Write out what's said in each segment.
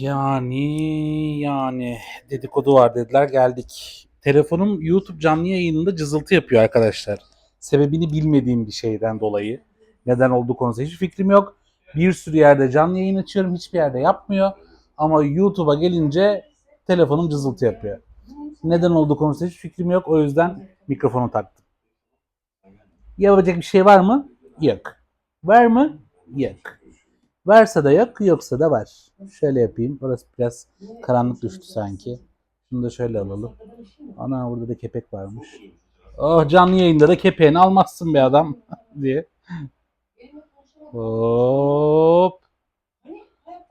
Yani yani dedikodu var dediler geldik. Telefonum YouTube canlı yayınında cızıltı yapıyor arkadaşlar. Sebebini bilmediğim bir şeyden dolayı. Neden olduğu konusunda hiç fikrim yok. Bir sürü yerde canlı yayın açıyorum hiçbir yerde yapmıyor. Ama YouTube'a gelince telefonum cızıltı yapıyor. Neden olduğu konusunda hiç fikrim yok. O yüzden mikrofonu taktım. Yapacak bir şey var mı? Yok. Var mı? Yok. Varsa da yok, yoksa da var. Şöyle yapayım. Orası biraz karanlık düştü sanki. Şunu da şöyle alalım. Ana burada da kepek varmış. Oh canlı yayında da kepeğini almazsın be adam diye. Hop.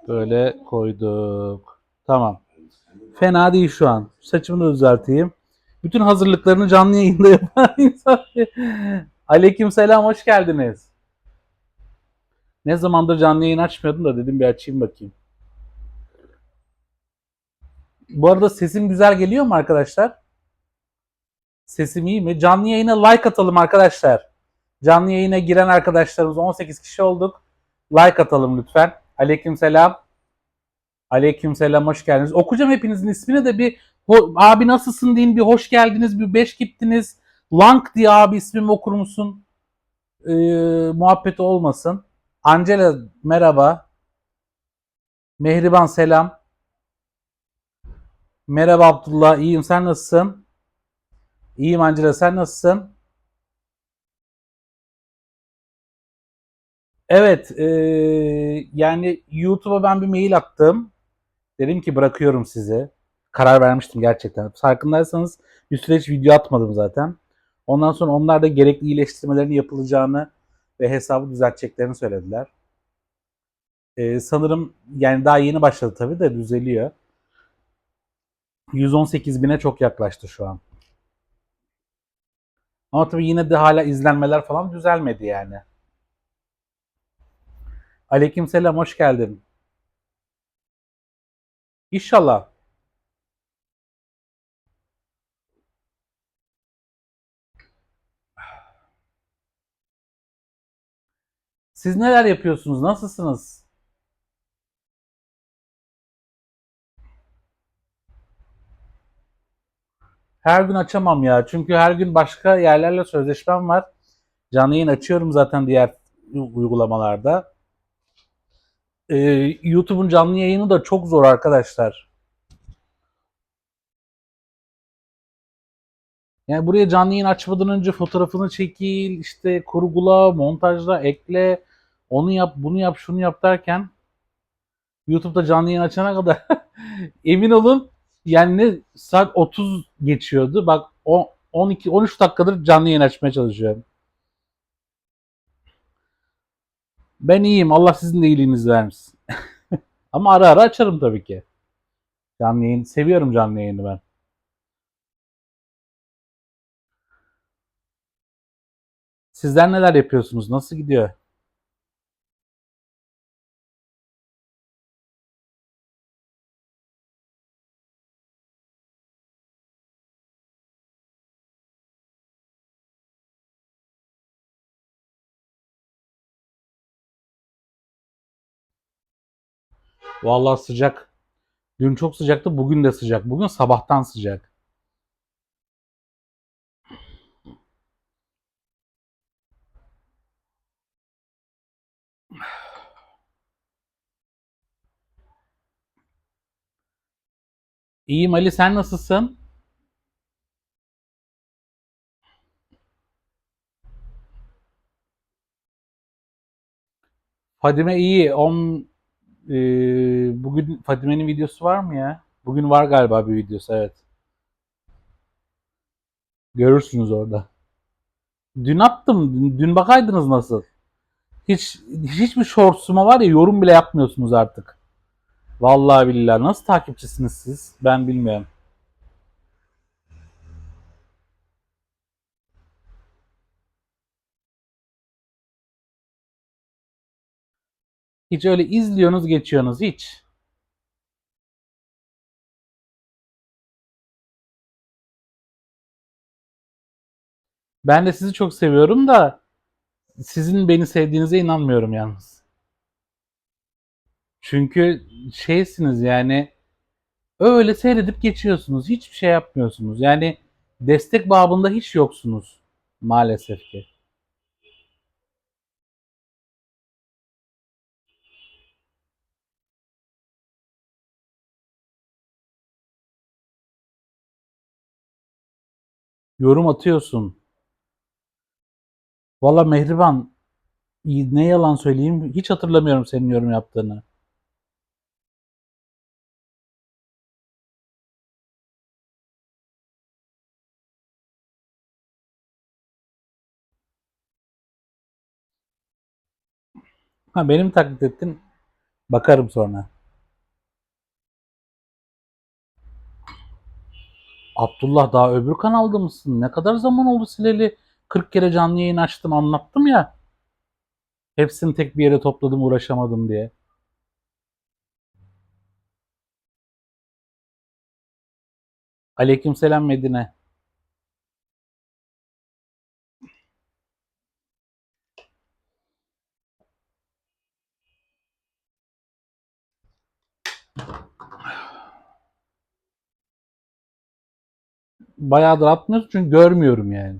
Böyle koyduk. Tamam. Fena değil şu an. Saçımı da düzelteyim. Bütün hazırlıklarını canlı yayında yapan insan. Aleyküm selam, hoş geldiniz. Ne zamandır canlı yayın açmıyordum da dedim bir açayım bakayım. Bu arada sesim güzel geliyor mu arkadaşlar? Sesim iyi mi? Canlı yayına like atalım arkadaşlar. Canlı yayına giren arkadaşlarımız 18 kişi olduk. Like atalım lütfen. Aleyküm selam. Aleyküm selam hoş geldiniz. Okuyacağım hepinizin ismini de bir abi nasılsın deyin bir hoş geldiniz bir beş gittiniz. Lang diye abi ismimi okur musun? Ee, muhabbeti olmasın. Angela merhaba. Mehriban selam. Merhaba Abdullah iyiyim sen nasılsın? İyiyim Angela sen nasılsın? Evet eee, yani YouTube'a ben bir mail attım. Dedim ki bırakıyorum sizi. Karar vermiştim gerçekten. Farkındaysanız bir süreç video atmadım zaten. Ondan sonra onlar da gerekli iyileştirmelerin yapılacağını ve hesabı düzelteceklerini söylediler. Ee, sanırım yani daha yeni başladı tabii de düzeliyor. 118 bine çok yaklaştı şu an. Ama tabii yine de hala izlenmeler falan düzelmedi yani. Aleykümselam hoş geldin. İnşallah. Siz neler yapıyorsunuz? Nasılsınız? Her gün açamam ya. Çünkü her gün başka yerlerle sözleşmem var. Canlı yayın açıyorum zaten diğer uygulamalarda. Ee, YouTube'un canlı yayını da çok zor arkadaşlar. Yani buraya canlı yayın açmadan önce fotoğrafını çekil, işte kurgula, montajla, ekle, onu yap, bunu yap, şunu yap derken YouTube'da canlı yayın açana kadar emin olun yani ne saat 30 geçiyordu. Bak o 12 13 dakikadır canlı yayın açmaya çalışıyorum. Ben iyiyim. Allah sizin de iyiliğinizi versin. Ama ara ara açarım tabii ki. Canlı yayın seviyorum canlı yayını ben. Sizler neler yapıyorsunuz? Nasıl gidiyor? Vallahi sıcak. Dün çok sıcaktı, bugün de sıcak. Bugün sabahtan sıcak. İyiyim Ali, sen nasılsın? Fadime iyi. On, e, bugün Fadime'nin videosu var mı ya? Bugün var galiba bir videosu, evet. Görürsünüz orada. Dün attım. Dün, dün bakaydınız nasıl. Hiç hiçbir shorts'uma var ya yorum bile yapmıyorsunuz artık. Vallahi billahi nasıl takipçisiniz siz? Ben bilmiyorum. Hiç öyle izliyorsunuz geçiyorsunuz hiç. Ben de sizi çok seviyorum da sizin beni sevdiğinize inanmıyorum yalnız. Çünkü şeysiniz yani öyle seyredip geçiyorsunuz. Hiçbir şey yapmıyorsunuz. Yani destek babında hiç yoksunuz maalesef ki. Yorum atıyorsun. Valla Mehriban ne yalan söyleyeyim hiç hatırlamıyorum senin yorum yaptığını. Ha benim taklit ettin. Bakarım sonra. Abdullah daha öbür kanalda mısın? Ne kadar zaman oldu sileli? 40 kere canlı yayın açtım anlattım ya. Hepsini tek bir yere topladım uğraşamadım diye. Aleykümselam Medine. Bayağıdır atmıyoruz çünkü görmüyorum yani.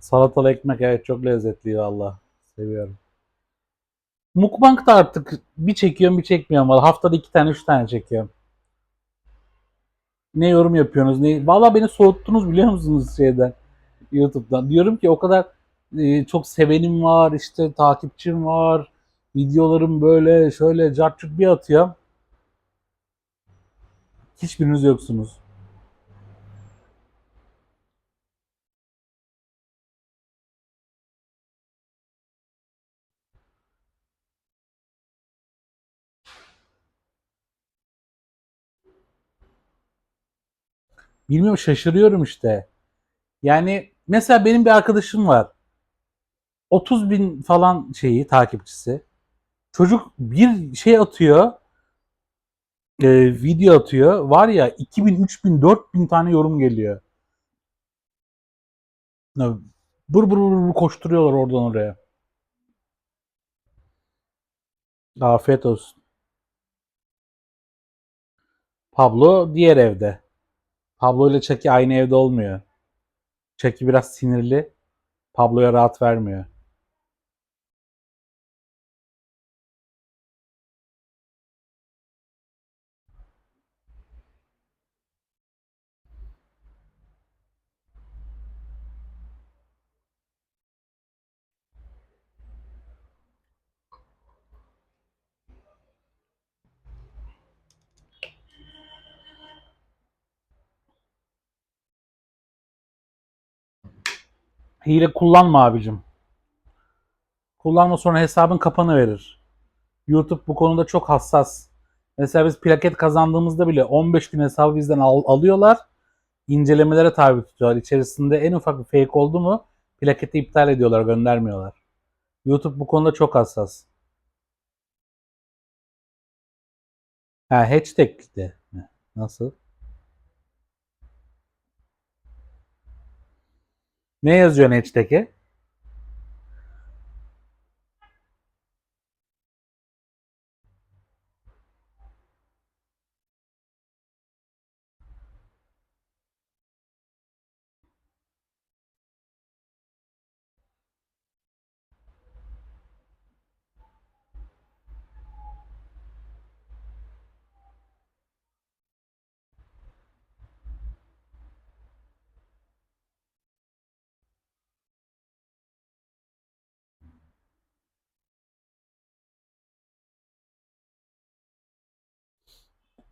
Salatalı ekmek evet çok lezzetli valla. Seviyorum. Mukbang da artık bir çekiyorum bir çekmiyorum. Valla haftada iki tane üç tane çekiyorum. Ne yorum yapıyorsunuz? Ne... Valla beni soğuttunuz biliyor musunuz şeyden? YouTube'dan. Diyorum ki o kadar e, çok sevenim var, işte takipçim var. Videolarım böyle şöyle cartçuk bir atıyor. Hiçbiriniz yoksunuz. Bilmiyorum şaşırıyorum işte. Yani mesela benim bir arkadaşım var. 30 bin falan şeyi takipçisi. Çocuk bir şey atıyor. E, video atıyor. Var ya 2000, 3000, 4000 tane yorum geliyor. Bur bur bur bur koşturuyorlar oradan oraya. Afiyet olsun. Pablo diğer evde. Pablo ile Chucky aynı evde olmuyor. Chucky biraz sinirli. Pablo'ya rahat vermiyor. Hile kullanma abicim. Kullanma sonra hesabın kapanı verir. YouTube bu konuda çok hassas. Mesela biz plaket kazandığımızda bile 15 gün hesabı bizden al- alıyorlar. incelemelere tabi tutuyorlar. İçerisinde en ufak bir fake oldu mu plaketi iptal ediyorlar, göndermiyorlar. YouTube bu konuda çok hassas. Ha hashtag de. Nasıl? Ne yazıyorsun hashtag'e?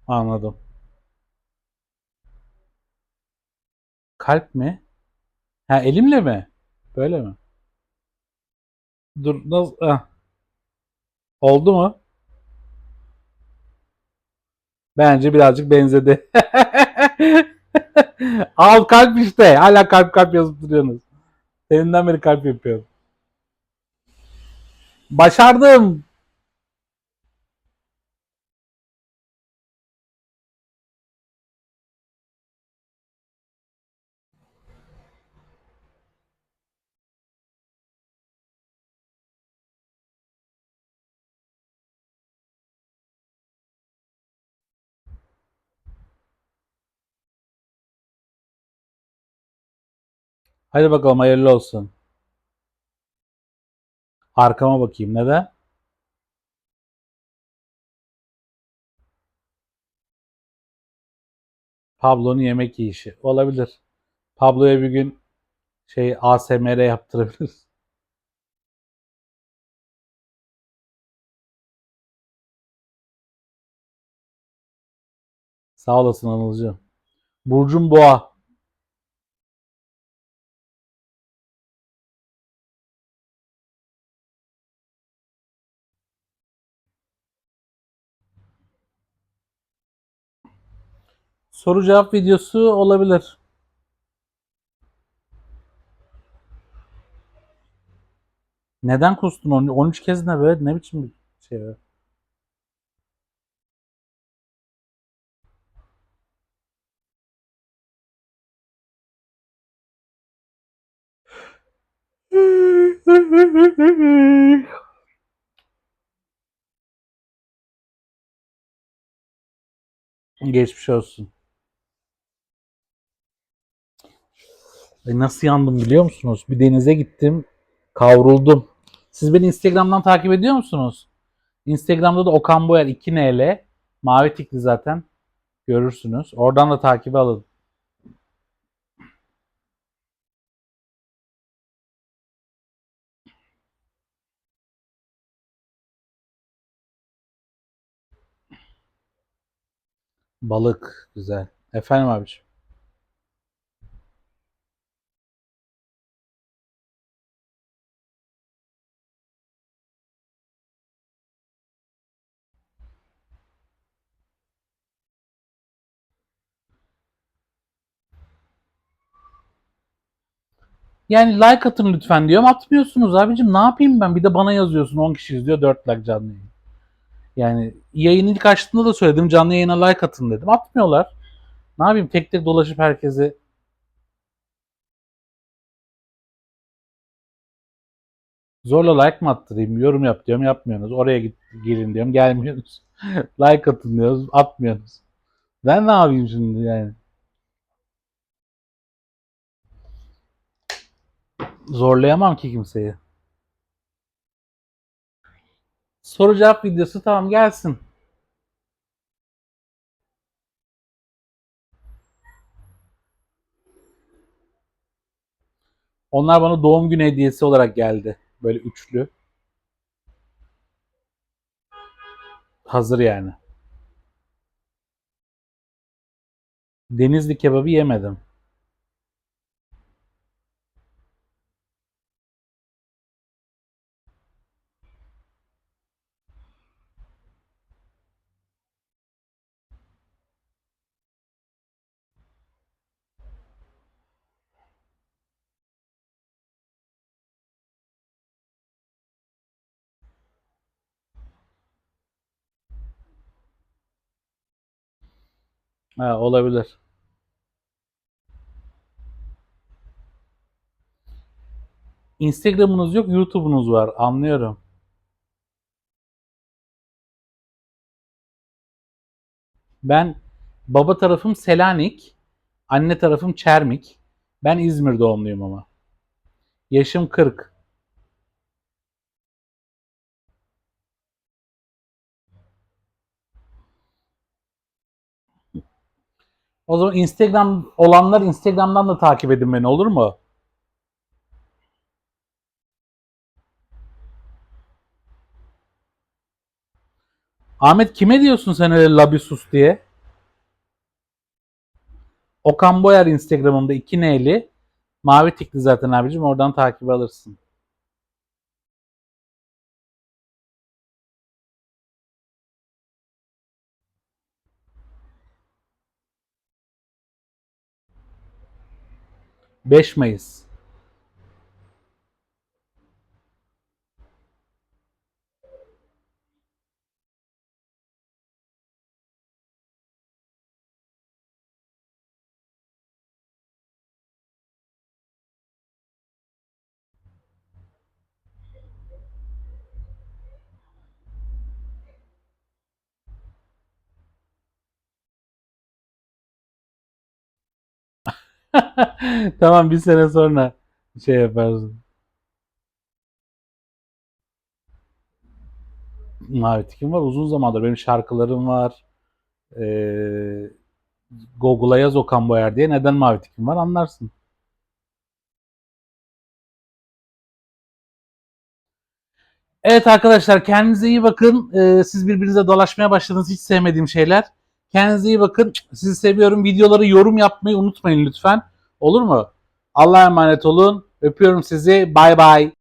Anladım. Kalp mi? Ha elimle mi? Böyle mi? Dur nasıl? ah. Oldu mu? Bence birazcık benzedi. Al kalp işte. Hala kalp kalp yazıp duruyorsunuz. Deminden beri kalp yapıyorum. Başardım. Hadi bakalım hayırlı olsun. Arkama bakayım. Neden? Pablo'nun yemek yiyişi. Olabilir. Pablo'ya bir gün şey ASMR yaptırabiliriz. Sağ olasın Anılcığım. Burcum Boğa. Soru cevap videosu olabilir. Neden kustun onu? 13 kez ne böyle? Ne biçim bir şey be? Geçmiş olsun. Ay nasıl yandım biliyor musunuz? Bir denize gittim, kavruldum. Siz beni Instagram'dan takip ediyor musunuz? Instagram'da da Okan Boyer 2NL. Mavi tikli zaten. Görürsünüz. Oradan da takip alın. Balık. Güzel. Efendim abiciğim. Yani like atın lütfen diyorum. Atmıyorsunuz abicim. Ne yapayım ben? Bir de bana yazıyorsun. 10 kişi izliyor. 4 like canlı yayın. Yani yayın ilk açtığında da söyledim. Canlı yayına like atın dedim. Atmıyorlar. Ne yapayım? Tek tek dolaşıp herkese Zorla like mı attırayım? Yorum yap diyorum yapmıyorsunuz. Oraya git gelin diyorum gelmiyorsunuz. like atın diyoruz atmıyorsunuz. Ben ne yapayım şimdi yani? Zorlayamam ki kimseyi. Soru cevap videosu tamam gelsin. Onlar bana doğum günü hediyesi olarak geldi. Böyle üçlü. Hazır yani. Denizli kebabı yemedim. Ha, olabilir. Instagram'ınız yok, YouTube'unuz var. Anlıyorum. Ben baba tarafım Selanik, anne tarafım Çermik. Ben İzmir doğumluyum ama. Yaşım 40. O zaman Instagram olanlar Instagram'dan da takip edin beni olur mu? Ahmet kime diyorsun sen öyle labisus diye? Okan Boyer Instagram'ımda 2 N'li. Mavi tikli zaten abicim oradan takip alırsın. Beş Mayıs. tamam bir sene sonra. şey yaparsın. Mavi tikim var. Uzun zamandır benim şarkılarım var. Ee, Google'a yaz Okan Boyer diye neden mavi tikim var anlarsın. Evet arkadaşlar kendinize iyi bakın. Ee, siz birbirinize dolaşmaya başladınız. Hiç sevmediğim şeyler. Kendinize iyi bakın. Sizi seviyorum. Videoları yorum yapmayı unutmayın lütfen. Olur mu? Allah'a emanet olun. Öpüyorum sizi. Bay bay.